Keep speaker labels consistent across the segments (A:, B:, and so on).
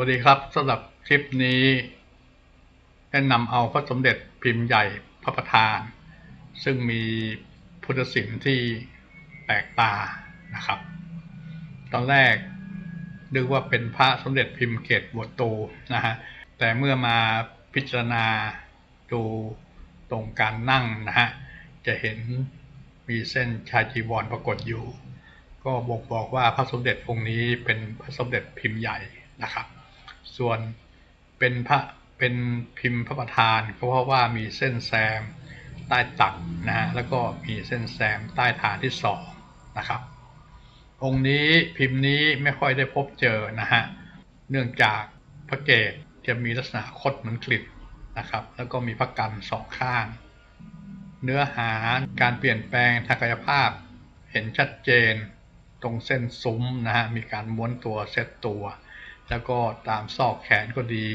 A: วัสดีครับสำหรับคลิปนี้แนะนำเอาพระสมเด็จพิมพ์ใหญ่พระประธาน ซึ่งมีพุทธศิลป์ที่แปลกตานะครับ ตอนแรกนึกว่าเป็นพระสมเด็จพิมพ์เกตบวโตนะฮะแต่เมื่อมาพิจารณาดูตรงการนั่งนะฮะจะเห็นมีเส้นชายจีวรปรากฏอยู่ ก็บอกบอกว่าพระสมเด็จองค์นี้เป็นพระสมเด็จพิมพ์ใหญ่นะครับ ส่วนเป็นพระเป็นพิมพ์พระประธานก็เพราะว่ามีเส้นแซมใต้ตักนะฮะแล้วก็มีเส้นแซมใต้ฐานที่สองนะครับ องค์นี้พิมพ์นี้ไม่ค่อยได้พบเจอนะฮะเนื่องจากพระเกศจะมีลักษณะคดเหมือนกลิดนะครับ แล้วก็มีพระกันสองข้าง เนื้อหาการเปลี่ยนแปลงทางกายภาพเห็นชัดเจนตรงเส้นซุ้มนะฮะมีการม้วนตัวเซตตัว แล้วก็ตามซอกแขนก็ดี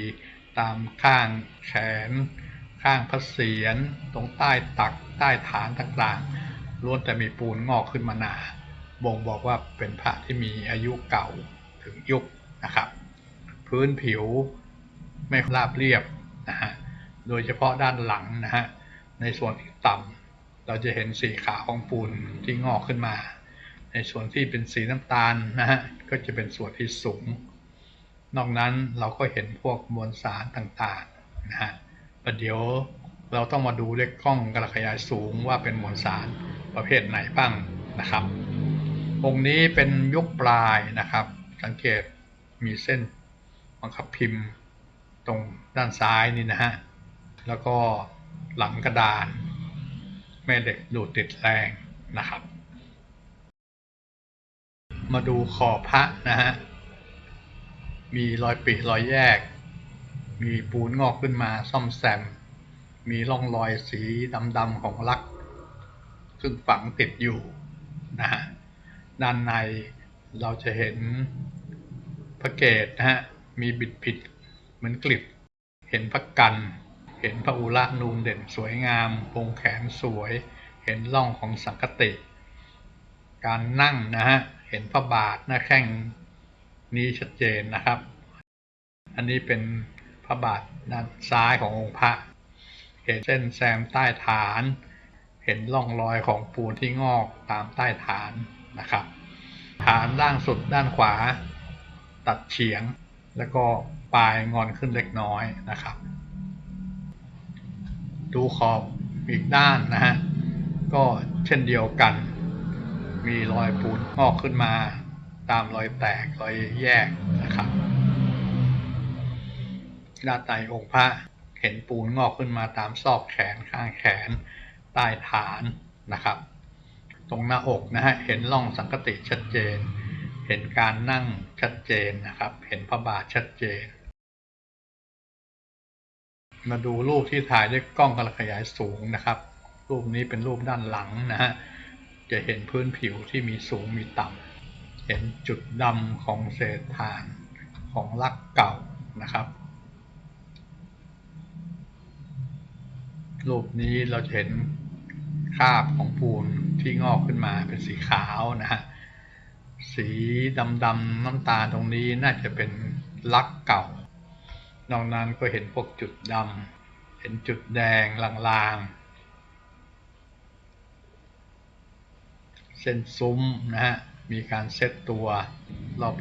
A: ตามข้างแขน ข้างพระเศียรตรงใต้ตักใต้ฐานต่างๆล้วนแต่มีปูนงอกขึ้นมาหนาบ่งบอกว่าเป็นพระที่มีอายุเก่าถึงยุคนะครับ พื้นผิวไม่ราบเรียบนะฮะโดยเฉพาะด้านหลังนะฮะในส่วนที่ต่ำเราจะเห็นสีขาวของปูนที่งอกขึ้นมา ในส่วนที่เป็นสีน้ำตาลนะฮะก็จะเป็นส่วนที่สูง นอกนั้นเราก็เห็นพวกมวลสารต่างๆนะฮะประเดี๋ยวเราต้องมาดูด้วยกล้องกระขยายสูงว่าเป็นมวลสารประเภทไหนบ้างนะครับองค์นี้เป็นยุคปลายนะครับ สังเกตมีเส้นบังคับพิมพ์ตรงด้านซ้ายนี่นะฮะแล้วก็หลังกระดาน แม่เหล็กดูดติดแรงนะครับ มาดูขอบพระนะฮะ มีรอยปิรอยแยก มีปูนงอกขึ้นมาซ่อมแซม มีร่องรอยสีดำๆของลัก ซึ่งฝังติดอยู่นะฮะด้านในเราจะเห็นพระเกศนะฮะมีบิดผิดเหมือนกลิบ เห็นพระกัน เห็นพระอุระนูนเด่นสวยงามโปรงแขนสวย เห็นร่องของสังกติ การนั่งนะฮะเห็นพระบาทหน้าแข้ง นี้ชัดเจนนะครับ อันนี้เป็นพระบาทด้านซ้ายขององค์พระเห็นเส้นแซมใต้ฐาน เห็นร่องรอยของปูนที่งอกตามใต้ฐานนะครับ ฐานล่างสุดด้านขวา ตัดเฉียง แล้วก็ปลายงอนขึ้นเล็กน้อยนะครับ ดูขอบอีกด้านนะฮะก็เช่นเดียวกัน มีรอยปูนงอกขึ้นมา ตามรอยแตกรอยแยกนะครับ ด้านในองค์พระเห็นปูนงอกขึ้นมาตามซอกแขนข้างแขนใต้ฐานนะครับ ตรงหน้าอกนะฮะเห็นร่องสังกติชัดเจน เห็นการนั่งชัดเจนนะครับ เห็นพระบาทชัดเจน มาดูรูปที่ถ่ายด้วยกล้องกระขยายสูงนะครับ รูปนี้เป็นรูปด้านหลังนะฮะจะเห็นพื้นผิวที่มีสูงมีต่ำ ห็นจุดดำของเศษฐานของลักเก่านะครับ รูปนี้เราเห็นคราบของปูนที่งอกขึ้นมาเป็นสีขาวนะฮะ สีดำๆน้ำตาลตรงนี้น่าจะเป็นลักเก่า นอกนั้นก็เห็นพวกจุดดำ เห็นจุดแดงลางๆ เส้นซุ้มนะฮะ มีการเซตตัว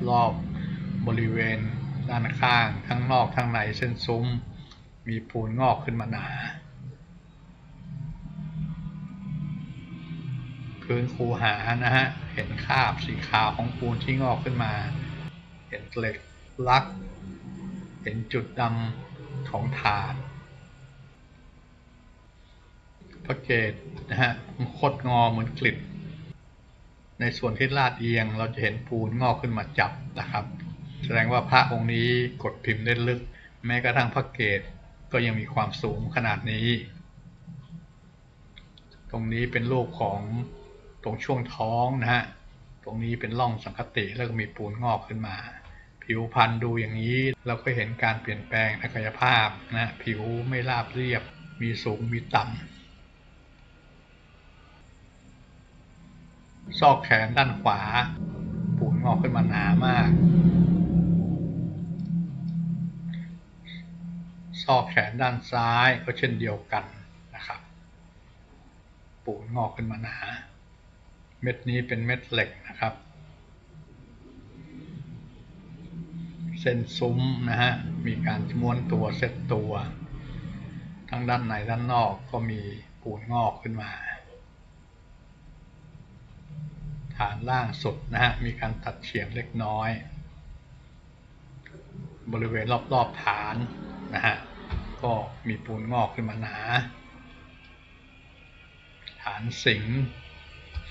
A: รอบๆบริเวณด้านข้างทั้งนอกทั้งในเส้นซุ้ม มีปูนงอกขึ้นมาหนา พื้นคูหานะฮะ เห็นคราบสีขาวของปูนที่งอกขึ้นมา เห็นเหล็กลัก เห็นจุดดำของฐานพระเกตนะฮะโคดงอเหมือนกลิบ ในส่วนที่ลาดเอียงเราจะเห็นปูนงอกขึ้นมาจับนะครับ แสดงว่าพระองค์นี้กดพิมพ์ได้ลึก แม้กระทั่งพระเกตก็ยังมีความสูงขนาดนี้ ตรงนี้เป็นรูปของตรงช่วงท้องนะฮะ ตรงนี้เป็นร่องสังคติแล้วก็มีปูนงอกขึ้นมา ผิวพรรณดูอย่างนี้เราก็เห็นการเปลี่ยนแปลงทางกายภาพนะ ผิวไม่ราบเรียบ มีสูงมีต่ำ ซอกแขนด้านขวา ปูนงอกขึ้นมาหนามาก ซอกแขนด้านซ้ายก็เช่นเดียวกันนะครับ ปูนงอกขึ้นมาหนา เม็ดนี้เป็นเม็ดเหล็กนะครับ เส้นซุ้มนะฮะ มีการม้วนตัวเซตตัว ทั้งด้านในด้านนอกก็มีปูนงอกขึ้นมา ฐานล่างสุดนะฮะ มีการตัดเฉียงเล็กน้อย บริเวณรอบๆฐานนะฮะ ก็มีปูนงอกขึ้นมาหนา ฐานสิง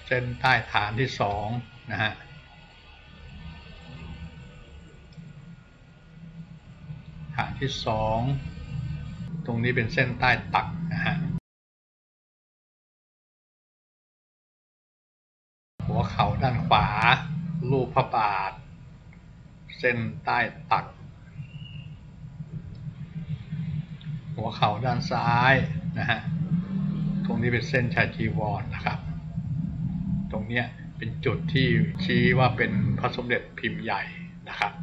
A: เส้นใต้ฐานที่สองนะฮะฐานที่สองตรงนี้เป็นเส้นใต้ตักนะฮะ ด้านขวา รูปพระบาท เส้นใต้ตัก หัวเข่าด้านซ้ายนะฮะ ตรงนี้เป็นเส้นชายจีวรนนะครับ ตรงเนี้ยเป็นจุดที่ชี้ว่าเป็นพระสมเด็จพิมพ์ใหญ่นะครับ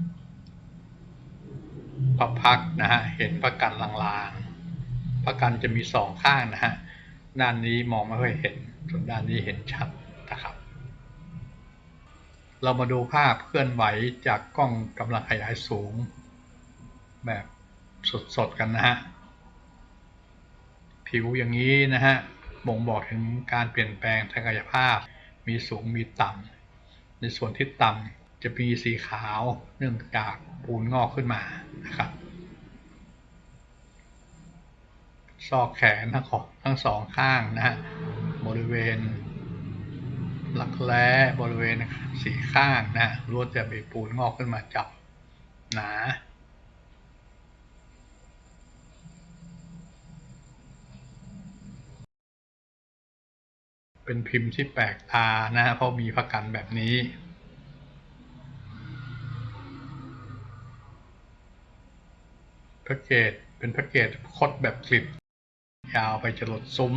A: พระพักนะฮะ เห็นพระกันลางๆ พระกันจะมีสองข้างนะฮะ ด้านนี้มองไม่ค่อยเห็น ส่วนด้านนี้เห็นชัดนะครับ เรามาดูภาพเคลื่อนไหวจากกล้องกำลังขยายสูง แบบสดๆกันนะฮะ ผิวอย่างนี้นะฮะบ่งบอกถึงการเปลี่ยนแปลงทางกายภาพ มีสูงมีต่ำ ในส่วนที่ต่ำจะมีสีขาวเนื่องจากปูนงอกขึ้นมานะครับ ซอกแขนทั้งของทั้งสองข้างนะฮะบริเวณ หลักแร้บริเวณสีข้างนะฮะล้วนจะมีปูนงอกขึ้นมาจับหนาเป็นพิมพ์ที่แปลกตานะเพราะมีพระกันแบบนี้พระเกตเป็นพระเกตคดแบบกลิบยาวไปจรดซุ้ม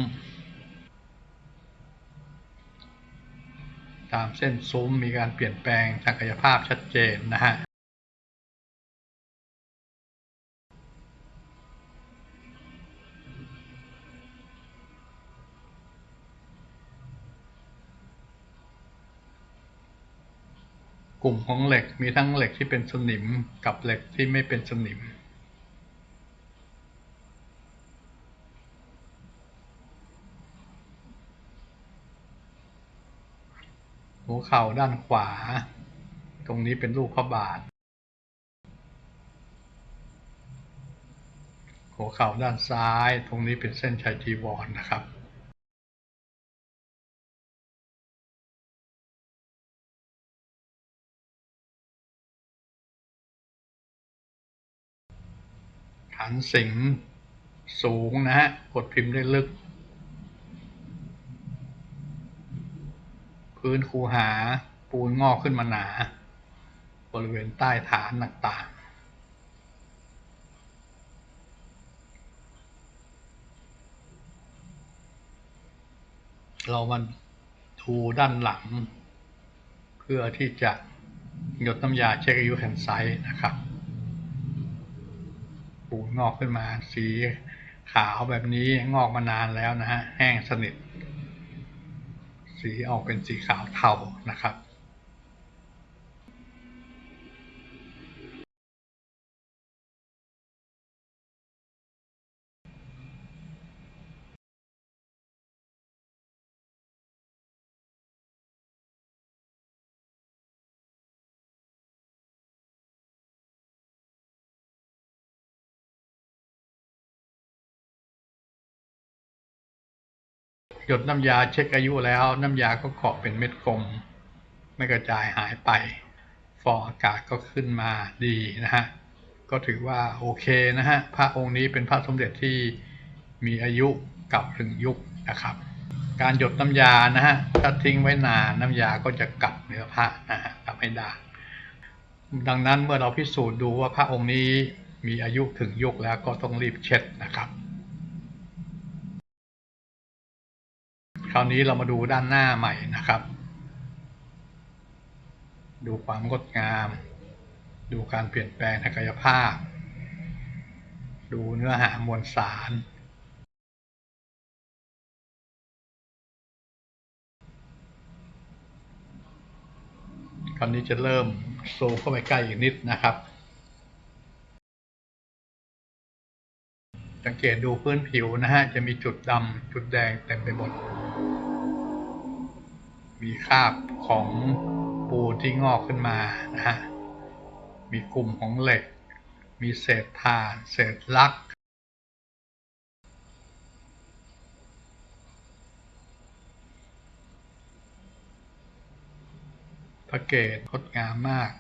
A: ตามเส้นซุ้มมีการเปลี่ยนแปลงทางกายภาพชัดเจนนะฮะกลุ่มของเหล็กมีทั้งเหล็กที่เป็นสนิมกับเหล็กที่ไม่เป็นสนิม เข่าด้านขวา ตรงนี้เป็นรูปพระบาท หัวเข่าด้านซ้าย ตรงนี้เป็นเส้นชัยจีวรนนะครับฐานสิงสูงนะฮะ กดพิมพ์ได้ลึก พื้นคูหาปูนงอกขึ้นมาหนา บริเวณใต้ฐานต่างๆ เรามาดูด้านหลัง เพื่อที่จะหยดน้ำยาเช็คอายุแผ่นไซส์นะครับ ปูนงอกขึ้นมาสีขาวแบบนี้งอกมานานแล้วนะฮะ แห้งสนิท สีออกเป็นสีขาวเทานะครับ หยดน้ำยาเช็คอายุแล้ว น้ำยาก็เกาะเป็นเม็ดกลม ไม่กระจายหายไปฟองอากาศก็ขึ้นมาดีนะฮะก็ถือว่าโอเคนะฮะพระองค์นี้เป็นพระสมเด็จที่มีอายุเก่าถึงยุคนะครับ การหยดน้ำยานะฮะถ้าทิ้งไว้นานน้ำยาก็จะกัดเนื้อพระนะฮะทำให้ด่างดังนั้นเมื่อเราพิสูจน์ดูว่าพระองค์นี้มีอายุถึงยุคแล้วก็ต้องรีบเช็ดนะครับ คราวนี้เรามาดูด้านหน้าใหม่นะครับ ดูความงดงาม ดูการเปลี่ยนแปลงทางกายภาพ ดูเนื้อหามวลสาร คราวนี้จะเริ่มซูมเข้าไปใกล้อีกนิดนะครับ สังเกตดูพื้นผิวนะฮะ จะมีจุดดำจุดแดงเต็มไปหมด มีคราบของปูนที่งอกขึ้นมานะฮะ มีกลุ่มของเหล็ก มีเศษถ่านเศษลัก พระเกตงดงามมาก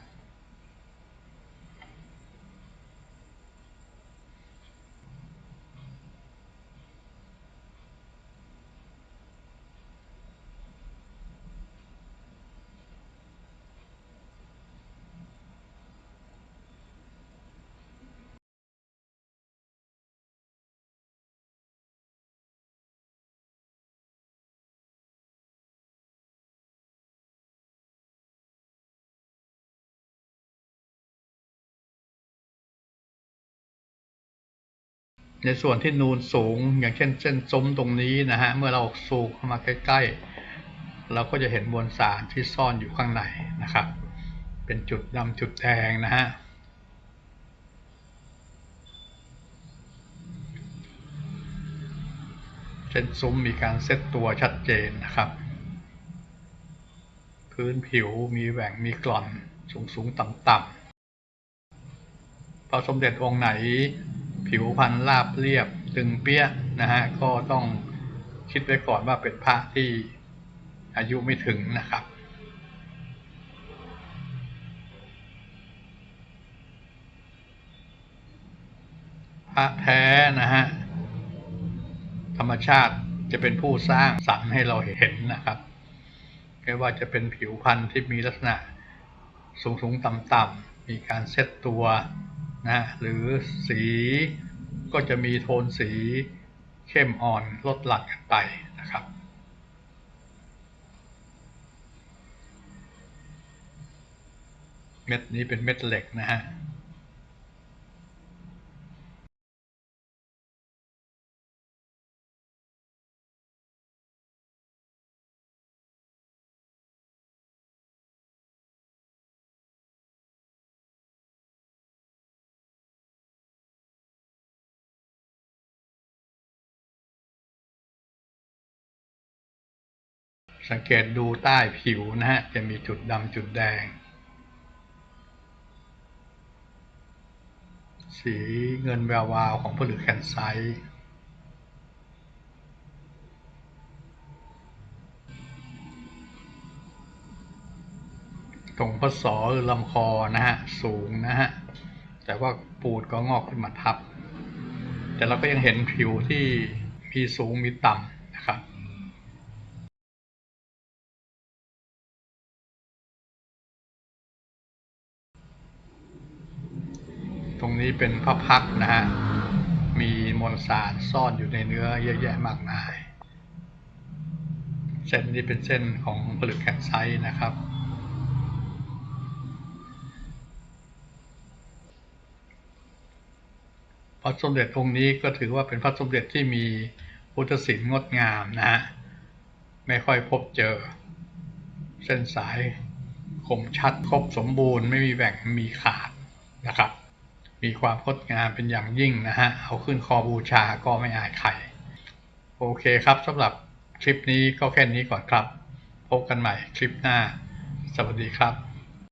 A: ในส่วนที่นูนสูงอย่างเช่นเส้นซุ้มตรงนี้นะฮะ เมื่อเราสูงเข้ามาใกล้ๆ เราก็จะเห็นมวลสารที่ซ่อนอยู่ข้างในนะครับ เป็นจุดดำจุดแดงนะฮะเส้นซุ้มมีการเซตตัวชัดเจนนะครับ พื้นผิวมีแหว่งมีกล่อนสูงสูงต่ำต่ำๆพระสมเด็จองค์ไหน ผิวพรรณราบเรียบตึงเปี้ยนะฮะก็ต้องคิดไว้ก่อนว่าเป็นพระที่อายุไม่ถึงนะครับ พระแท้นะฮะธรรมชาติจะเป็นผู้สร้างสรรค์ให้เราเห็นนะครับไม่ว่าจะเป็นผิวพรรณที่มีลักษณะสูงสูงต่ำต่ำๆมีการเซตตัว นะหรือสีก็จะมีโทนสีเข้มอ่อนลดหลั่นกันไปนะครับ เม็ดนี้เป็นเม็ดเหล็กนะฮะ สังเกตดูใต้ผิวนะฮะ จะมีจุดดำจุดแดง สีเงินแวววาวของผลึกแคนไซต์ตรงพศหรือลำคอนะฮะ สูงนะฮะ แต่ว่าปูดก็งอกขึ้นมาทับ แต่เราก็ยังเห็นผิวที่มีสูงมีต่ำนะครับ ตรงนี้เป็นพระพักนะฮะ มีมวลสารซ่อนอยู่ในเนื้อเยอะแยะมากมาย เส้นนี้เป็นเส้นของผลึกแคนไซต์นะครับ พระสมเด็จองค์นี้ก็ถือว่าเป็นพระสมเด็จที่มีพุทธศิลป์งดงามนะฮะ ไม่ค่อยพบเจอ เส้นสายคมชัดครบสมบูรณ์ไม่มีแหว่งมีขาดนะครับ มีความงดงามเป็นอย่างยิ่งนะฮะ เอาขึ้นคอบูชาก็ไม่อายใคร โอเคครับสำหรับคลิปนี้ก็แค่นี้ก่อนครับ พบกันใหม่คลิปหน้า สวัสดีครับ